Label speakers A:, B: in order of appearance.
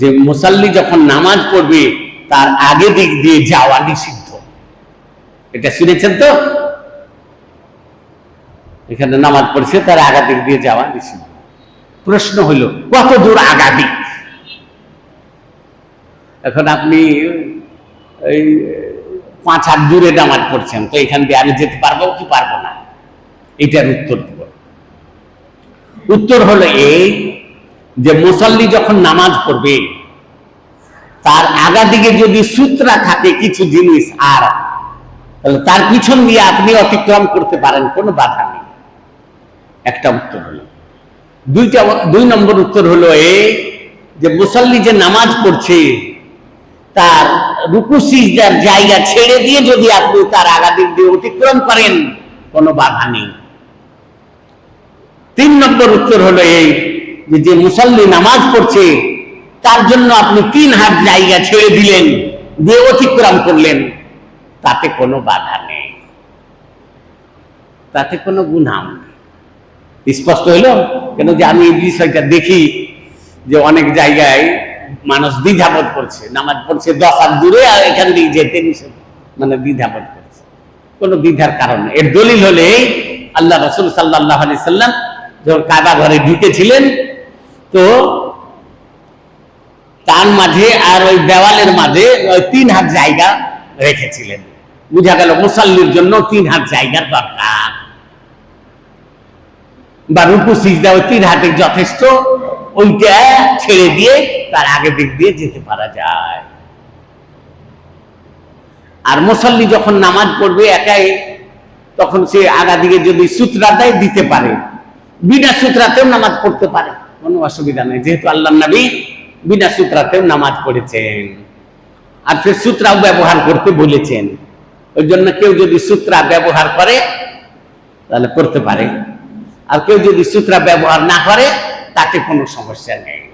A: যে মুসাল্লি যখন নামাজ পড়বে, তার আগে দিক দিয়ে যাওয়া নিষিদ্ধ। এটা শুনেছেন তো? এখানে নামাজ পড়ছে, তার আগা দিক দিয়ে যাওয়া নিষিদ্ধ। প্রশ্ন হলো কত দূর আগা দিক এখন আপনি এই পাঁচ হাত দূরে নামাজ পড়ছেন, তো এখান দিয়ে আমি যেতে পারব কি পারব না? এটার উত্তর দেব। উত্তর হলো এই যে মুসল্লি যখন নামাজ পড়বে, তার আগা দিকে যদি সূত্রা থাকে কিছু জিনিস আর, তাহলে তার পিছন দিয়ে আপনি অতিক্রম করতে পারেন, কোনো বাধা নেই। একটা উত্তর হলো। দুইটা, দুই নম্বর উত্তর হলো এই যে মুসল্লি যে নামাজ পড়ছে, তার রুকু সিজদার জায়গা ছেড়ে দিয়ে যদি আপনি তার আগা দিক দিয়ে অতিক্রম করেন, কোনো বাধা নেই। তিন নম্বর উত্তর হলো এই যে মুসল্লি নামাজ পড়ছে, তার জন্য আপনি তিন হাত জায়গা ছেড়ে দিলেন, দিয়ে অতিক্রম করলেন। তাতে কোনো বাধা নেই। তাতে কোনো গুণাম নেই। স্পষ্ট হইল কেন যে আমি এই বিষয়টা দেখি যে অনেক জায়গায় মানুষ দ্বিধাবোধ করছে। নামাজ পড়ছে দশ হাত দূরে আর এখান দিয়ে যেতে নিষেধ। মানে দ্বিধাবোধ করছে। কোনো দ্বিধার কারণ। এর দলিল হলে আল্লাহ রসুল সাল্লাহ আলি সাল্লাম যখন কাবা ঘরে ঢুকেছিলেন তো তার মাঝে আর ওই দেওয়ালের মাঝে ওই তিন হাত জায়গা রেখেছিলেন। বুঝা গেল মুসাল্লির জন্য তিন হাত জায়গার দরকার। বা রুকু সিজদা ওই তিন হাতে যথেষ্ট, ওইটা ছেড়ে দিয়ে তার আগে দিক দিয়ে যেতে পারা যায়। আর মুসল্লি যখন নামাজ পড়বে একাই, তখন সে আগা দিকে যদি সূত্রা দেয় দিতে পারে, বিনা সূত্রাতেও নামাজ পড়তে পারে। কোনো অসুবিধা নেই। যেহেতু আল্লাহ নবী বিনা সূত্রাতেও নামাজ পড়েছেন। আর সে সূত্রাও ব্যবহার করতে বলেছেন। ওই জন্য কেউ যদি সূত্রা ব্যবহার করে, তাহলে করতে পারে। আর কেউ যদি সূত্রা ব্যবহার না করে তাকে কোনো সমস্যা নেই।